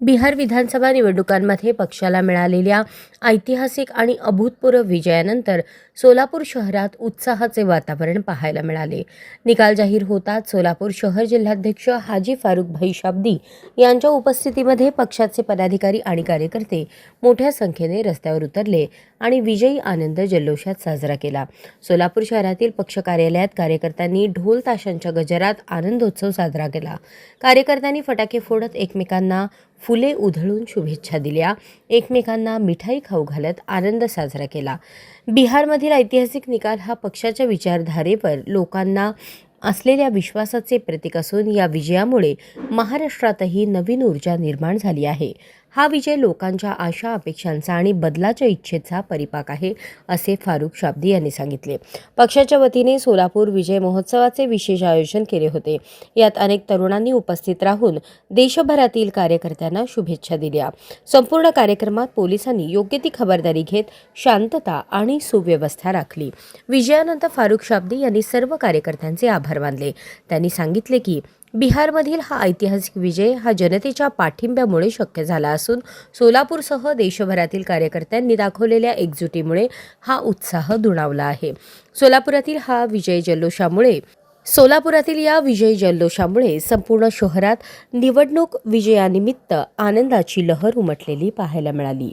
बिहार विधानसभा निवडणुकांमध्ये पक्षाला मिळालेल्या ऐतिहासिक आणि अभूतपूर्व विजयानंतर सोलापूर शहरात उत्साहाचे वातावरण पाहायला मिळाले. निकाल जाहीर होताच सोलापूर शहर जिल्हाध्यक्ष हाजी फारुख भाई शाब्दी यांच्या उपस्थितीमध्ये पक्षाचे पदाधिकारी आणि कार्यकर्ते मोठ्या संख्येने रस्त्यावर उतरले आणि विजयी आनंद जल्लोषात साजरा केला. सोलापूर शहरातील पक्ष कार्यालयात कार्यकर्त्यांनी ढोल ताशांच्या गजरात आनंदोत्सव साजरा केला. कार्यकर्त्यांनी फटाके फोडत एकमेकांना फुले उधळून शुभेच्छा दिल्या. एकमेकांना मिठाई खाऊ घालत आनंद साजरा केला. बिहारमधील ऐतिहासिक निकाल हा पक्षाच्या विचारधारेवर लोकांना असलेल्या विश्वासाचे प्रतीक असून या विजयामुळे महाराष्ट्रातही नवीन ऊर्जा निर्माण झाली आहे. हा विजय लोकांच्या आशा अपेक्षांचा आणि बदलाच्या इच्छेचा परिपाक आहे असे फारुख शाब्दी यांनी सांगितले. पक्षाच्या वतीने सोलापूर विजय महोत्सवाचे विशेष आयोजन केले होते. यात अनेक तरुणांनी उपस्थित राहून देशभरातील कार्यकर्त्यांना शुभेच्छा दिल्या. संपूर्ण कार्यक्रमात पोलिसांनी योग्य ती खबरदारी घेत शांतता आणि सुव्यवस्था राखली. विजयानंतर फारुख शाब्दी यांनी सर्व कार्यकर्त्यांचे आभार मानले. त्यांनी सांगितले की बिहारमधील हा ऐतिहासिक विजय हा जनतेच्या पाठिंब्यामुळे शक्य झाला असून सोलापूरसह देशभरातील कार्यकर्त्यांनी दाखवलेल्या एकजुटीमुळे हा उत्साह दुणावला आहे. सोलापुरातील हा विजय जल्लोषामुळे सोलापुरातील या विजय जल्लोषामुळे संपूर्ण शहरात निवडणूक विजयानिमित्त आनंदाची लहर उमटलेली पाहायला मिळाली.